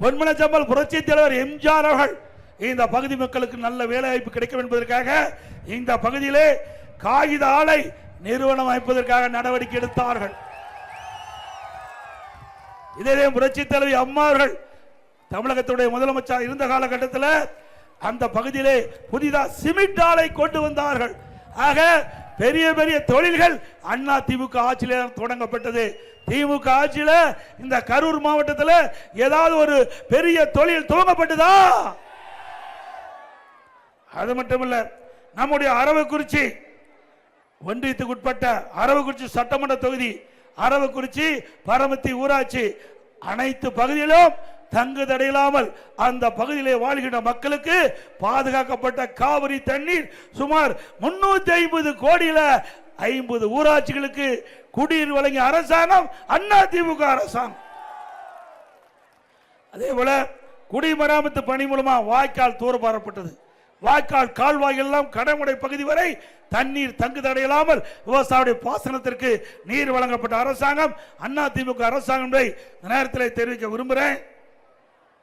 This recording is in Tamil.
பொன்மன ஜம்மல் புரட்சி தலைவர் எம்ஜிஆர் அவர்கள் இந்த பகுதி மக்களுக்கு நல்ல வேலை வாய்ப்பு கிடைக்கும் என்பதற்காக இந்த பகுதியிலே காகித ஆலை நிறுவனம் அமைப்பதற்காக நடவடிக்கை எடுத்தார்கள். இதே புரட்சி தலைவி அம்மா அவர்கள் தமிழகத்துடைய முதலமைச்சர் இருந்த காலகட்டத்தில் அந்த பகுதியிலே புதிதாக சிமெண்ட் ஆலை கொண்டு வந்தார்கள். ஆக பெரிய பெரிய தொழில்கள் அண்ணா திமுக ஆட்சியில் தொடங்கப்பட்டது. திமுக ஆட்சியில் இந்த கரூர் மாவட்டத்தில் ஏதாவது ஒரு பெரிய தொழில் துவங்கப்பட்டதா? அது மட்டுமல்ல நம்முடைய அரவக்குறிச்சி ஒன்றியத்துக்கு உட்பட்ட அரவக்குறிச்சி சட்டமன்ற தொகுதி அரவக்குறிச்சி பரமத்தி ஊராட்சி அனைத்து பகுதியிலும் தங்கு தடையில்லாமல் அந்த பகுதியிலே வாழ்கின்ற மக்களுக்கு பாதுகாக்கப்பட்ட காவிரி தண்ணீர் சுமார் முன்னூத்தி ஐம்பது கோடியில ஐம்பது ஊராட்சிகளுக்கு குடிநீர் வழங்கிய அரசாங்கம் அண்ணா திமுக அரசாங்கம். அதே போல குடிமராமத்து பணி மூலமா வாய்க்கால் தூர்வாரப்பட்டது வாய்க்கால் கால்வாய் எல்லாம் கடமுடை பகுதி வரை தண்ணீர் தங்கு தடையில்லாமல் விவசாயிய பாசனத்திற்கு நீர் வழங்கப்பட்ட அரசாங்கம் அண்ணா திமுக அரசாங்கம் நேரத்தில் தெரிவிக்க விரும்புகிறேன்.